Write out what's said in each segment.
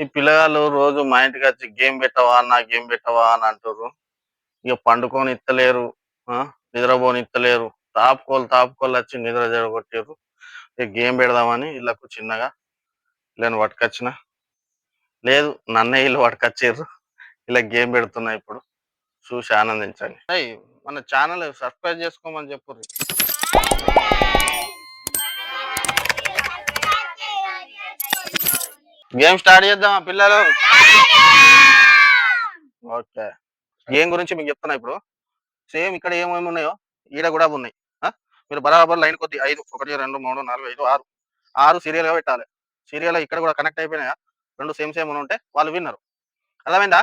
ఈ పిల్లగాళ్ళు రోజు మా ఇంటికి వచ్చి గేమ్ పెట్టవా అన్న గేమ్ పెట్టవా అని అంటారు ఇక పండుకొని ఇత్తలేరు ఆ, నిద్రపోని ఇత్తలేరు. తాపుకోలు తాపుకోలు వచ్చి నిద్ర జరగొట్టారు ఇక గేమ్ పెడదామని ఇళ్ళకు చిన్నగా వీళ్ళని పట్టుకొచ్చిన. లేదు నన్నే వీళ్ళు పట్టుకొచ్చారు ఇలా గేమ్ పెడుతున్నా ఇప్పుడు. చూసి ఆనందించండి. మన ఛానల్ సబ్స్క్రైబ్ చేసుకోమని చెప్పు గేమ్ స్టార్ట్ చేద్దామా పిల్లలు? ఓకే. గేమ్ గురించి మీకు చెప్తున్నా ఇప్పుడు. సేమ్ ఇక్కడ ఏమేమి ఉన్నాయో ఈడ కూడా ఉన్నాయి? మీరు బరాబర్ లైన్ కొద్ది ఐదు ఒకటి రెండు మూడు నాలుగు ఐదు ఆరు. ఆరు సీరియల్గా పెట్టాలి. సీరియల్ ఇక్కడ కూడా కనెక్ట్ అయిపోయినాయా? రెండు సేమ్ సేమ్ ఉంటే వాళ్ళు విన్నరు. అర్థమైందా?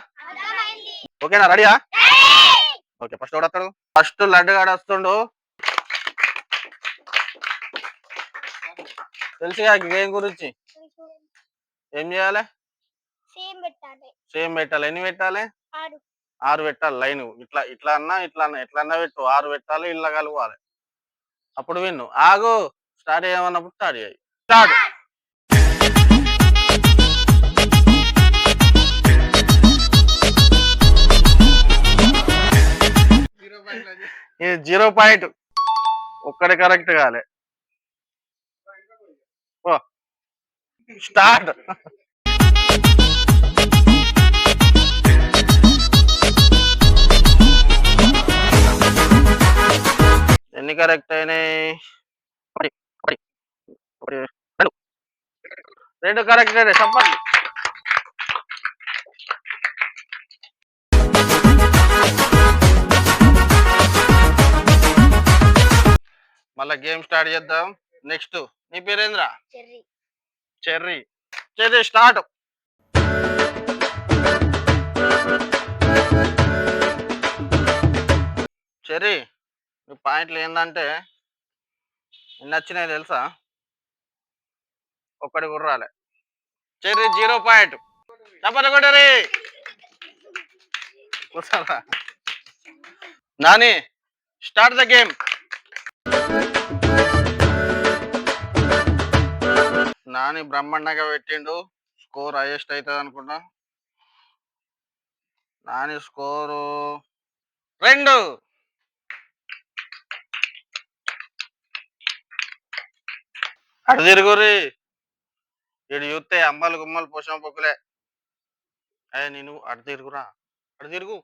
ఓకేనా? రెడీయా? ఓకే ఫస్ట్ ఎవడు వస్తాడు? ఫస్ట్ లడ్డు గాడు వస్తుండు. తెలుసుగా గేమ్ గురించి? ఏం చేయాలి? సేమ్ పెట్టాలి. సేమ్ పెట్టాలి. ఎన్ని పెట్టాలి? ఆరు. ఆరు పెట్టాలి. లైన్. ఇట్లా ఇట్లా అన్నా ఇట్లా అన్నా ఎట్లా అన్నా పెట్టు. ఆరు పెట్టాలి ఇట్లా కలవాలి అప్పుడు విన్ను. ఆగు. స్టార్ట్ చేయమన్నప్పుడు స్టార్ట్ చేయి. స్టార్ట్. ఇది జీరో పాయింట్. ఒక్కటి కరెక్ట్ కాలే. స్టార్ట్. ఎన్ని కరెక్ట్ అయినాయి? ఒకటి ఒకటి ఒకటి రెండు. రెండు కరెక్ట్ అయినాయి చెప్పండి. మళ్ళా గేమ్ స్టార్ట్ చేద్దాం. నెక్స్ట్ నీ పేరేంద్ర? Cherry. Cherry. Cherry start. Cherry మీ పాయింట్లు ఏంటంటే నచ్చినాయి తెలుసా? ఒక్కడి గుర్రాలే చెర్రీ జీరో పాయింట్. చెప్పండి కొట్టరి. కూర్చోరా. Nani start the game. Nani బ్రహ్మాండంగా పెట్టిండు. స్కోర్ హైయెస్ట్ అవుతుంది అనుకుంటా నాని స్కోరు రెండు. అటు తిరుగురి ఇటు చూస్తే అమ్మలు గుమ్మలు పోషం పొక్కులే. అయ్యా నేను అటు తిరుగురా. అటు తిరుగు.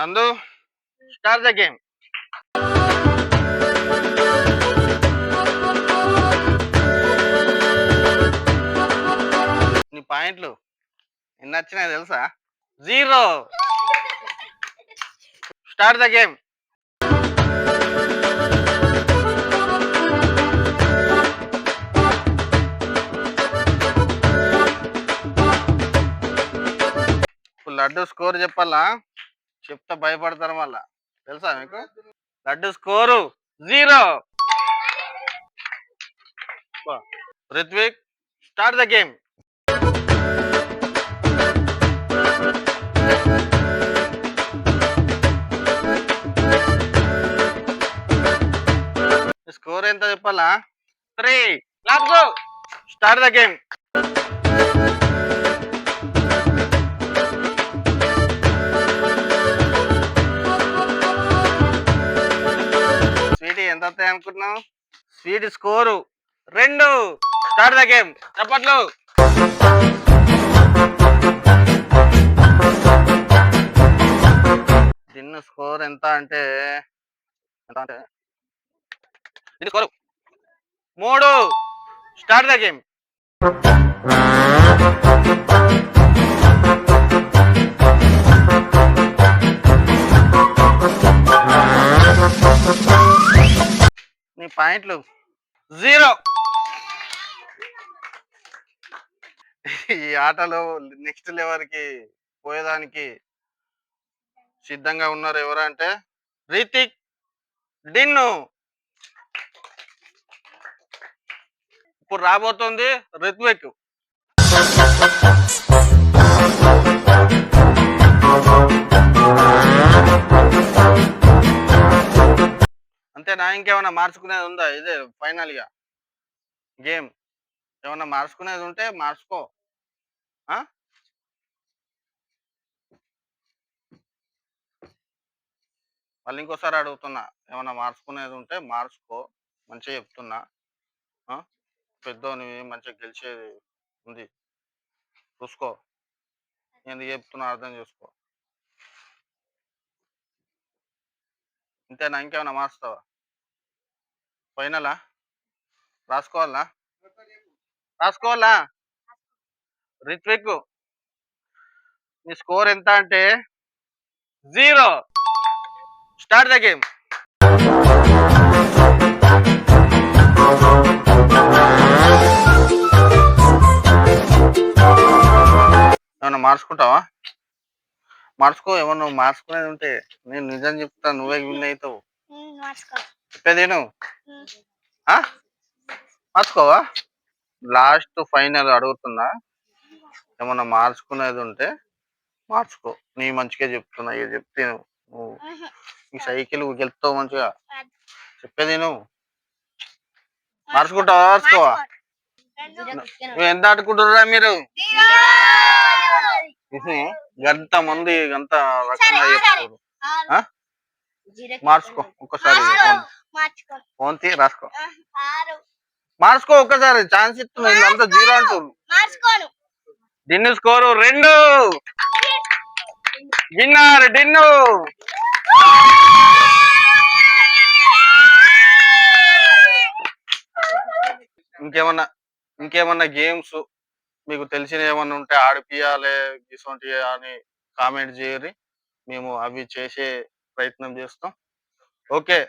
నందు. స్టార్ట్ ద గేమ్ నీ పాయింట్లు ఎన్ని వచ్చినాయి తెలుసా? Zero start the game Laddu score చెప్పాలా? చెప్తా భయపడతారు మళ్ళా. తెలుసా మీకు? Laddu score zero Ritvik start the game score ఎంత చెప్పాలా? Three laps start the game వస్తాయి అనుకుంటున్నావు స్వీట్ స్కోరు రెండు. స్టార్ట్ ద గేమ్ చప్పట్లు. దీన్ని స్కోర్ ఎంత అంటే ఎంత అంటే స్కోరు మూడు. స్టార్ట్ ద గేమ్ పాయింట్లు. జీరో. ఈ ఆటలో నెక్స్ట్ లెవెల్కి పోయేదానికి సిద్ధంగా ఉన్నారు ఎవరంటే రితిక్ డిన్ను ఇప్పుడు రాబోతుంది రిత్విక్. ఇంకేమైనా మార్చుకునేది ఉందా? ఇదే ఫైనల్గా. గేమ్ ఏమన్నా మార్చుకునేది ఉంటే మార్చుకో. మళ్ళీ ఇంకోసారి అడుగుతున్నా. ఏమన్నా మార్చుకునేది ఉంటే మార్చుకో. మంచిగా చెప్తున్నా. పెద్దోని మంచిగా గెలిచేది ఉంది. చూసుకో. ఎందుకు చెప్తున్నా అర్థం చేసుకో. ఇంతేనా? ఇంకేమైనా మార్చుతావా? పోయినలా రాసుకోవాలా? రాసుకోవాలా? రిత్విక్ మీ స్కోర్ ఎంత అంటే జీరో. Start the game. ఏమన్నా మార్చుకుంటావా? మార్చుకో ఏమన్నా మార్చుకునేది ఉంటే నేను నిజం చెప్తా నువ్వే విన్ అవుతావు. మార్చుకో. చెప్పేది నువ్వు? మార్చుకోవా? లాస్ట్ ఫైనల్ అడుగుతున్నా. ఏమన్నా మార్చుకునేది ఉంటే మార్చుకో. నీ మంచిగా చెప్తున్నా. ఇక చెప్తే నువ్వు. ఈ సైకిల్ గెలుపుతావు మంచిగా. చెప్పేది నువ్వు. మార్చుకుంటావా? మార్చుకోవా. నువ్వు ఎంత ఆడుకుంటున్నారా మీరు? గంత మంది గంత రకంగా. చెప్తారు? మార్చుకో. ఒక్కసారి ఫోన్ తీ రాసుకో. మార్చుకో ఒక్కసారి ఛాన్స్ ఇస్తున్నా జీరో మార్చుకోను. డిన్ను స్కోరు రెండు. విన్నర్ డిన్ను. ఇంకేమన్నా ఇంకేమన్నా గేమ్స్ మీకు తెలిసిన ఏమన్నా ఉంటే ఆడిపియాలి ఇటువంటి అని కామెంట్ చేయరి మేము అవి చేసే ప్రయత్నం చేస్తాం. ఓకే.